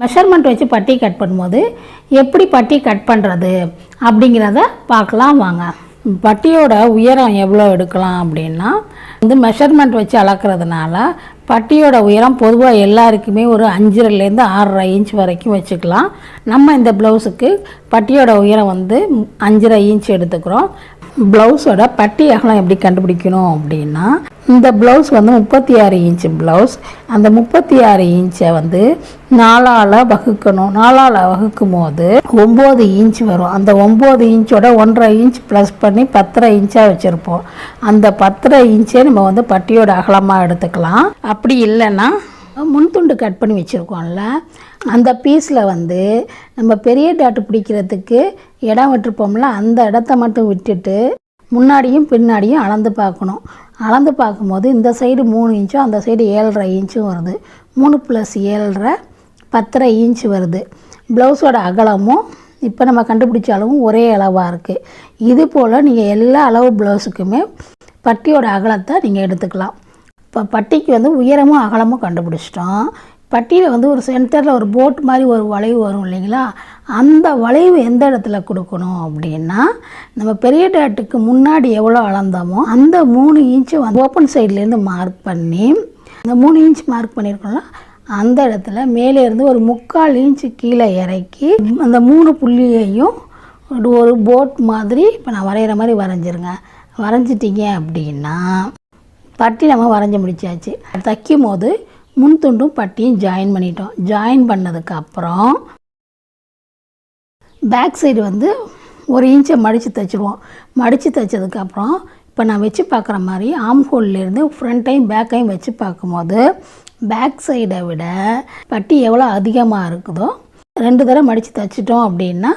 Measurement வச்சு பட்டி cut பண்ணும்போது எப்படி பட்டி கட் பண்ணுறது அப்படிங்கிறத பார்க்கலாம் வாங்க. பட்டியோட உயரம் எவ்வளோ எடுக்கலாம் அப்படின்னா வந்து மெஷர்மெண்ட் வச்சு அளக்கிறதுனால பட்டியோட உயரம் பொதுவாக எல்லாருக்குமே ஒரு அஞ்சரைலேருந்து ஆறரை இன்ச் வரைக்கும் வச்சுக்கலாம். நம்ம இந்த ப்ளவுஸுக்கு பட்டியோட உயரம் வந்து அஞ்சரை இன்ச் எடுத்துக்கிறோம். ப்ளவுஸோட பட்டி அகலம் எப்படி கண்டுபிடிக்கணும் அப்படின்னா இந்த ப்ளவுஸ் வந்து முப்பத்தி ஆறு இன்ச் ப்ளவுஸ் அந்த முப்பத்தி ஆறு இன்ச்சை வந்து நாலால் வகுக்கணும். நாலால் வகுக்கும் போது ஒம்பது இன்ச் வரும். அந்த ஒம்பது இன்ச்சோட ஒன்றரை இன்ச் ப்ளஸ் பண்ணி பத்தரை இன்ச்சாக வச்சுருப்போம். அந்த பத்தரை இன்ச்சே நம்ம வந்து பட்டியோட அகலமாக எடுத்துக்கலாம். அப்படி இல்லைன்னா முன்துண்டு கட் பண்ணி வச்சுருக்கோம்ல. அந்த பீஸில் வந்து நம்ம பெரிய டாட்டு பிடிக்கிறதுக்கு இடம் விட்டுருப்போம்ல அந்த இடத்த மட்டும் விட்டுட்டு முன்னாடியும் பின்னாடியும் அளந்து பார்க்கணும். அளந்து பார்க்கும்போது இந்த சைடு மூணு இன்ச்சும் அந்த சைடு ஏழரை இன்ச்சும் வருது. மூணு ப்ளஸ் ஏழரை பத்தரை இன்ச் வருது. ப்ளவுஸோட அகலமும் இப்போ நம்ம கண்டுபிடிச்ச அளவும் ஒரே அளவாக இருக்குது இது போல் நீங்கள் எல்லா அளவு ப்ளவுஸுக்குமே பட்டியோட அகலத்தை நீங்கள் எடுத்துக்கலாம். இப்போ பட்டிக்கு வந்து உயரமும் அகலமும் கண்டுபிடிச்சிட்டோம். பட்டியில் வந்து ஒரு சென்டரில் ஒரு போட் மாதிரி ஒரு வளைவு வரும் இல்லைங்களா? அந்த வளைவு எந்த இடத்துல கொடுக்கணும் அப்படின்னா நம்ம பெரிய டேட்டுக்கு முன்னாடி எவ்வளோ அளந்தோமோ அந்த மூணு இன்ச்சு வந்து ஓப்பன் சைட்லேருந்து மார்க் பண்ணி அந்த மூணு இன்ச் மார்க் பண்ணியிருக்கோம்ல அந்த இடத்துல மேலே இருந்து ஒரு முக்கால் இன்ச்சு கீழே இறக்கி அந்த மூணு புள்ளியையும் ஒரு- ஒரு போட் மாதிரி இப்போ நான் வரைகிற மாதிரி வரைஞ்சிருங்க. வரைஞ்சிட்டிங்க அப்படின்னா பட்டி நம்ம வரைஞ்சி முடிச்சாச்சு. தைக்கும் போது முன் துண்டும் பட்டியும் ஜாயின் பண்ணிட்டோம். ஜாயின் பண்ணதுக்கு அப்புறம் பேக் சைடு வந்து ஒரு இன்ச்சை மடித்து தைச்சிருவோம். மடித்து தைச்சதுக்கப்புறம் இப்போ நான் வச்சு பார்க்குற மாதிரி ஆம் ஹோல்லேருந்து ஃப்ரண்ட்டையும் பேக்கையும் வச்சு பார்க்கும்போது பேக் சைடை விட பட்டி எவ்வளோ அதிகமாக இருக்குதோ ரெண்டு தடவை மடித்து தைச்சிட்டோம் அப்படின்னா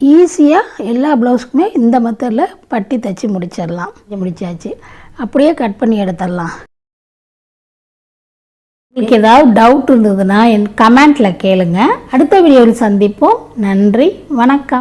ஈஸியாக எல்லா ப்ளவுஸுக்குமே இந்த மெத்தடில் பட்டி தைச்சி முடிச்சிடலாம். முடிச்சாச்சு. அப்படியே கட் பண்ணி எடுத்துடலாம். உங்களுக்கு ஏதாவது டவுட் இருந்ததுன்னா என் கமெண்ட்டில் கேளுங்க. அடுத்த வீடியோவில் சந்திப்போம். நன்றி. வணக்கம்.